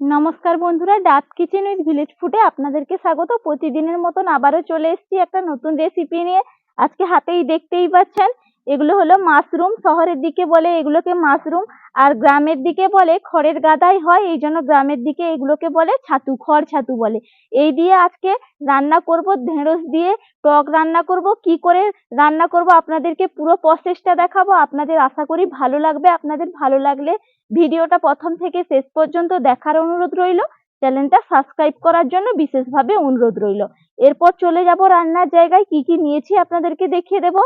নমস্কার বন্ধুরা, ডাব কিচেন উইথ ভিলেজ ফুডে আপনাদেরকে স্বাগত। প্রতিদিনের মতন আবারও চলে এসেছি একটা নতুন রেসিপি নিয়ে। আজকে হাতেই দেখতেই পাচ্ছেন। এগুলো হলো মাশরুম, শহরের দিকে বলে এগুলোকে মাশরুম, আর গ্রামের দিকে বলে খড়ের গাদাই হয়, এই জন্য গ্রামের দিকে এগুলোকে বলে ছাতু, খড় ছাতু বলে। এই দিয়ে আজকে রান্না করব, ঢেঁড়স দিয়ে টক রান্না করব। কি করে রান্না করব আপনাদেরকে পুরো প্রসেসটা দেখাবো। আপনাদের আশা করি ভালো লাগবে। আপনাদের ভালো লাগলে ভিডিওটা প্রথম থেকে শেষ পর্যন্ত দেখার অনুরোধ রইল। চ্যানেলটা সাবস্ক্রাইব করার জন্য বিশেষভাবে অনুরোধ রইল। এরপর চলে যাব রান্নার জায়গায়। কি কি নিয়েছি আপনাদেরকে দেখিয়ে দেব।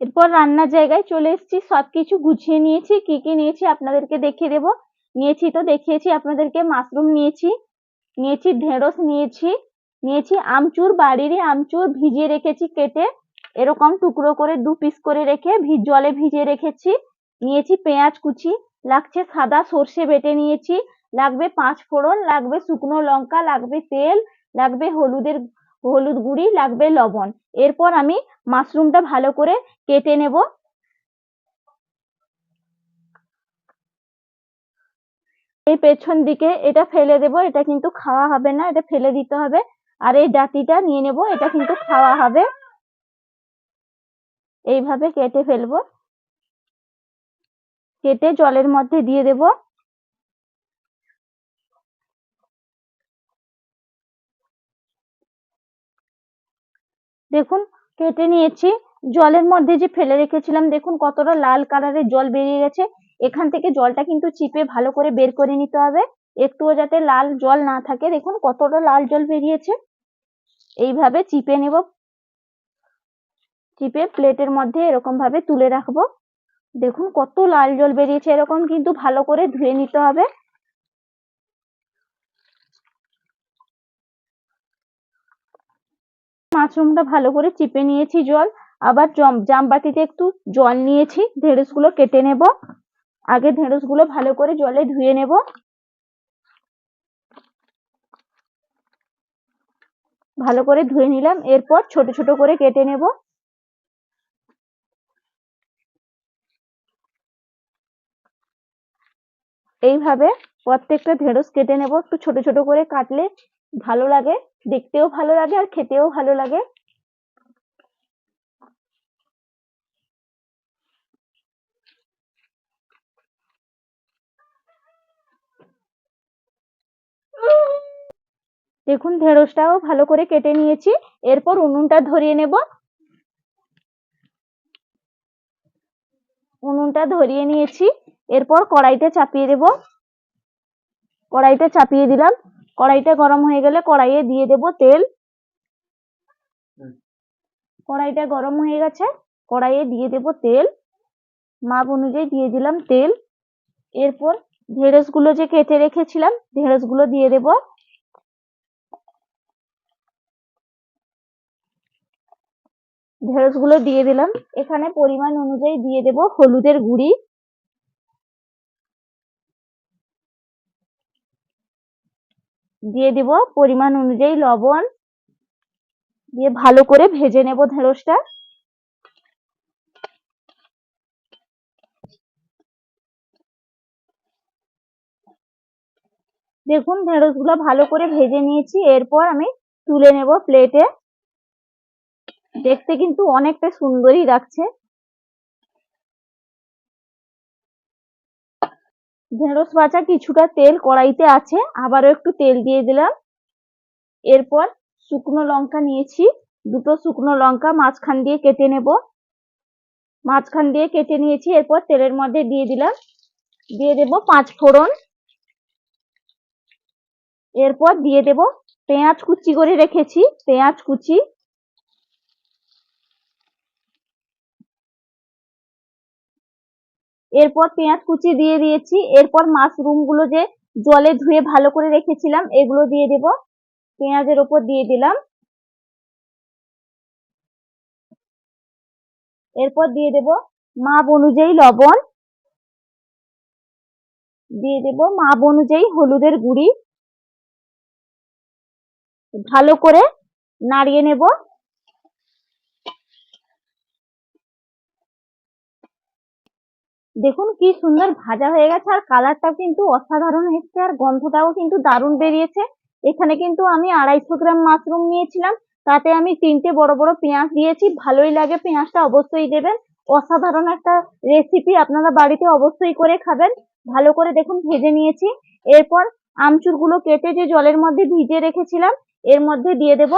এরপর রান্নার জায়গায় চলে এসেছি, সবকিছু গুছিয়ে নিয়েছি, কি কি নিয়েছি আপনাদেরকে দেখিয়ে দেব। নিয়েছি তো দেখিয়েছি আপনাদেরকে, মাশরুম নিয়েছি নিয়েছি ঢেঁড়স নিয়েছি নিয়েছি আমচুর, বাড়িরই আমচুর ভিজিয়ে রেখেছি কেটে, এরকম টুকরো করে দু পিস করে রেখে জলে ভিজিয়ে রেখেছি, নিয়েছি পেঁয়াজ কুচি, লাগছে সাদা সর্ষে বেটে নিয়েছি, লাগবে পাঁচ ফোড়ন লাগবে শুকনো লঙ্কা, লাগবে তেল, লাগবে হলুদের হলুদ গুঁড়ি লাগবে লবণ। এরপর আমি মাশরুমটা ভালো করে কেটে নেব। এই পেছন দিকে এটা ফেলে দেব, এটা কিন্তু খাওয়া হবে না, এটা ফেলে দিতে হবে। আর এই ডাটিটা নিয়ে নেব, এটা কিন্তু খাওয়া হবে। এইভাবে কেটে ফেলব। কেটে জলের মধ্যে দিয়ে দেব। দেখুন, কেটে নিয়েছি। জলের মধ্যে যে ফেলে রেখেছিলাম, দেখুন কতটা লাল কালারের জল বেরিয়ে গেছে। এখান থেকে জলটা কিন্তু চিপে ভালো করে বের করে নিতে হবে। একটুও যাতে লাল জল না থাকে, দেখুন কতটা লাল জল বেরিয়েছে। এইভাবে চিপে নেব। চিপে প্লেটের মধ্যে এরকম ভাবে তুলে রাখব। দেখুন কত লাল জল বেরিয়েছে, এরকম কিন্তু ভালো করে ধুয়ে নিতে হবে। মাশরুমটা ভালো করে চিপে নিয়েছি জল। আবার জম- জামবাটিতে একটু জল নিয়েছি ঢেঁড়সগুলো কেটে নেব। আগে ঢেঁড়সগুলো ভালো করে জলে ধুয়ে নেব। ভালো করে ধুয়ে নিলাম, এরপর ছোট ছোট করে কেটে নেব। এইভাবে প্রত্যেকটা ঢেঁড়স কেটে নেব। একটু ছোট ছোট করে কাটলে ভালো লাগে। দেখতেও ভালো লাগে আর খেতেও ভালো লাগে। দেখুন, ঢেঁড়সটাও ভালো করে কেটে নিয়েছি। এরপর উনুনটা ধরিয়ে নেব। উনুনটা ধরিয়ে নিয়েছি। এরপর কড়াইতে চাপিয়ে দেব। কড়াইতে চাপিয়ে দিলাম। কড়াইটা গরম হয়ে গেলে কড়াইয়ে দিয়ে দেব তেল। কড়াইটা গরম হয়ে গেছে কড়াইয়ে দিয়ে দেব তেল। মাপ অনুযায়ী দিয়ে দিলাম তেল। এরপর ঢেঁড়সগুলো যে কেটে রেখেছিলাম ঢেঁড়সগুলো দিয়ে দেব। ঢেঁড়সগুলো দিয়ে দিলাম। এখানে পরিমাণ অনুযায়ী দিয়ে দেব হলুদের গুঁড়ি। দিয়ে দিব পরিমাণ অনুযায়ী লবণ। দিয়ে ভালো করে ভেজে নেব ঢেঁড়সটা। দেখুন ঢেঁড়সগুলো ভালো করে ভেজে নিয়েছি। এরপর আমি তুলে নেব প্লেটে দেখতে কিন্তু অনেকটা সুন্দরই লাগছে। ঢেঁড়স ভাজা কিছুটা তেল কড়াইতে আছে, আবারও একটু তেল দিয়ে দিলাম। এরপর শুকনো লঙ্কা নিয়েছি, দুটো শুকনো লঙ্কা মাঝখান দিয়ে কেটে নেব। মাঝখান দিয়ে কেটে নিয়েছি, এরপর তেলের মধ্যে দিয়ে দিলাম। দিয়ে দেব পাঁচ ফোড়ন। এরপর দিয়ে দেব পেঁয়াজ কুচি করে রেখেছি, পেঁয়াজ কুচি। এরপর পেঁয়াজ কুচি দিয়ে দিয়েছি। এরপর মাশরুমগুলো যে জলে ধুয়ে ভালো করে রেখেছিলাম, এগুলো দিয়ে দেব। পেঁয়াজের ওপর দিয়ে দিলাম। এরপর দিয়ে দেব মাপ অনুযায়ী লবণ। দিয়ে দেব মাপ অনুযায়ী হলুদের গুঁড়ি। ভালো করে নাড়িয়ে নেব। দেখুন কি সুন্দর ভাজা হয়ে গেছে, আর কালারটা কিন্তু অসাধারণ এসছে, আর গন্ধটাও কিন্তু দারুণ বেরিয়েছে। এখানে কিন্তু আমি আড়াইশো গ্রাম মাশরুম নিয়েছিলাম, তাতে আমি তিনটে বড় বড় পেঁয়াজ দিয়েছি, ভালোই লাগে, পেঁয়াজটা অবশ্যই দেবেন। অসাধারণ একটা রেসিপি আপনারা বাড়িতে অবশ্যই করে খাবেন। ভালো করে দেখুন ভেজে নিয়েছি, এরপর আমচুরগুলো কেটে যে জলের মধ্যে ভিজে রেখেছিলাম, এর মধ্যে দিয়ে দেব।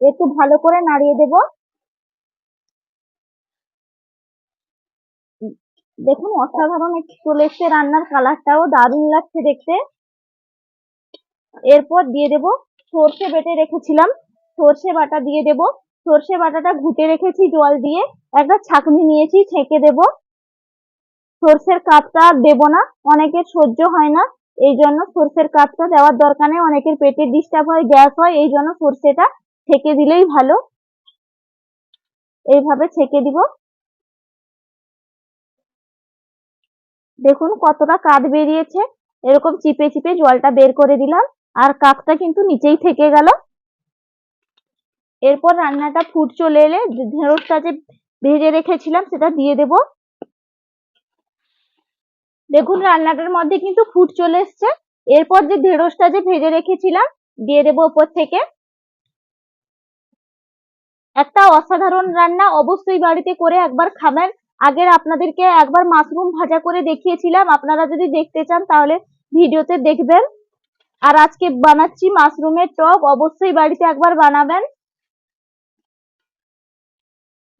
একটু ভালো করে নাড়িয়ে দেব। দেখুন, অসাধারণ চলে এসছে। রান্নার কালারটাও দারুণ লাগছে দেখতে। এরপর দিয়ে দেব সর্ষে বেটে রেখেছিলাম। সর্ষে বাটা দিয়ে দেব। সর্ষে বাটাটা ঘুটে রেখেছি জল দিয়ে। একটা ছাঁকনি নিয়েছি, ছেঁকে দেব। সর্ষের কাপটা দেবো না। অনেকের সহ্য হয় না। এই জন্য সর্ষের কাপটা দেওয়ার দরকার নেই। অনেকের পেটে ডিস্টার্ব হয়, গ্যাস হয়, এই জন্য সর্ষেটা ছেঁকে দিলেই ভালো। এইভাবে ছেঁকে দিব। দেখুন কতটা কাঠ বেরিয়েছে। এরকম চিপে চিপে জলটা বের করে দিলাম আর কাপটা কিন্তু নিচেই থেকে গেল। এরপর রান্নাটা ফুট চলে এলে ঢেঁড়সটা যে ভেজে রেখেছিলাম সেটা দিয়ে দেব। দেখুন রান্নাটার মধ্যে কিন্তু ফুট চলে এসছে। এরপর যে ঢেঁড়সটা যে ভেজে রেখেছিলাম দিয়ে দেব উপর থেকে। একটা অসাধারণ রান্না অবশ্যই বাড়িতে করে একবার খাবেন। আগের আপনাদেরকে একবার মাশরুম ভাজা করে দেখিয়েছিলাম। আপনারা যদি দেখতে চান তাহলে ভিডিওতে দেখবেন। আর আজকে বানাচ্ছি মাশরুমের টক। অবশ্যই বাড়িতে একবার বানাবেন।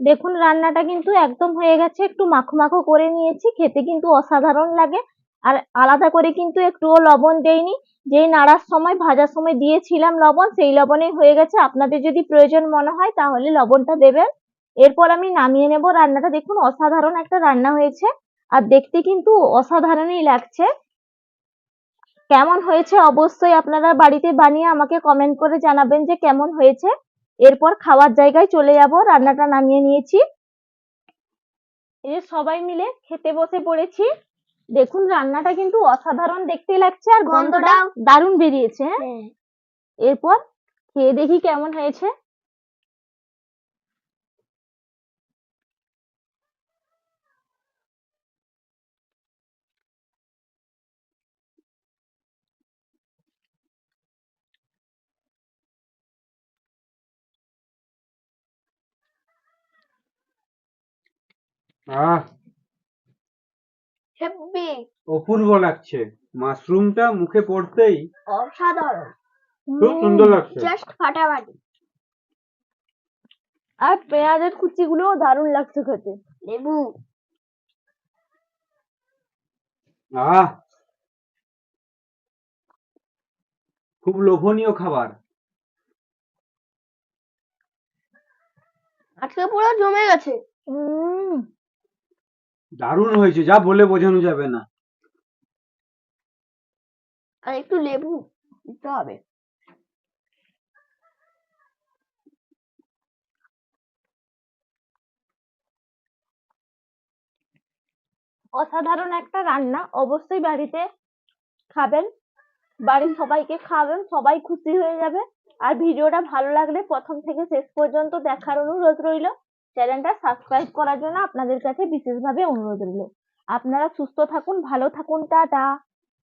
দেখুন, রান্নাটা কিন্তু একদম হয়ে গেছে। একটু মাখো মাখো করে নিয়েছি। খেতে কিন্তু অসাধারণ লাগে। আর আলাদা করে কিন্তু একটুও লবণ দেইনি। যেই নাড়ার সময়, ভাজার সময় দিয়েছিলাম লবণ, সেই লবণেই হয়ে গেছে। আপনাদের যদি প্রয়োজন মনে হয় তাহলে লবণটা দেবেন। এরপর আমি নামিয়ে নেব রান্নাটা। দেখুন অসাধারণ একটা রান্না হয়েছে। আর দেখতে কিন্তু অসাধারণই লাগছে। কেমন হয়েছে অবশ্যই আপনারা বাড়িতে বানিয়ে আমাকে কমেন্ট করে জানাবেন যে কেমন হয়েছে। এরপর খাওয়ার জায়গায় চলে যাব রান্নাটা নামিয়ে নিয়েছি। এই যে সবাই মিলে খেতে বসে পড়েছি। দেখুন রান্নাটা কিন্তু অসাধারণ দেখতে লাগছে আর গন্ধটা দারুণ বেরিয়েছে হ্যাঁ। এরপর খেয়ে দেখি কেমন হয়েছে। আহ হেব্বি। অপূর্ব লাগছে। মাশরুমটা মুখে পড়তেই অসাধারণ। খুব সুন্দর লাগছে। জাস্ট ফাটাফাটি। আর পেঁয়াজের দারুণ লাগছে খেতে। লেবু। আহ খুব লোভনীয় খাবার। আজকে পুরো জমে গেছে। উম দারুণ হয়েছে, যা বলে বোঝানো যাবে না। আর একটু লেবু দিতে হবে। অসাধারণ একটা রান্না, অবশ্যই বাড়িতে খাবেন। বাড়ির সবাইকে খাবেন, সবাই খুশি হয়ে যাবে। আর ভিডিওটা ভালো লাগলে প্রথম থেকে শেষ পর্যন্ত দেখার অনুরোধ রইল। চ্যানেলটা সাবস্ক্রাইব করার জন্য আপনাদের কাছে বিশেষভাবে অনুরোধ রইল। আপনারা সুস্থ থাকুন, ভালো থাকুন, টাটা।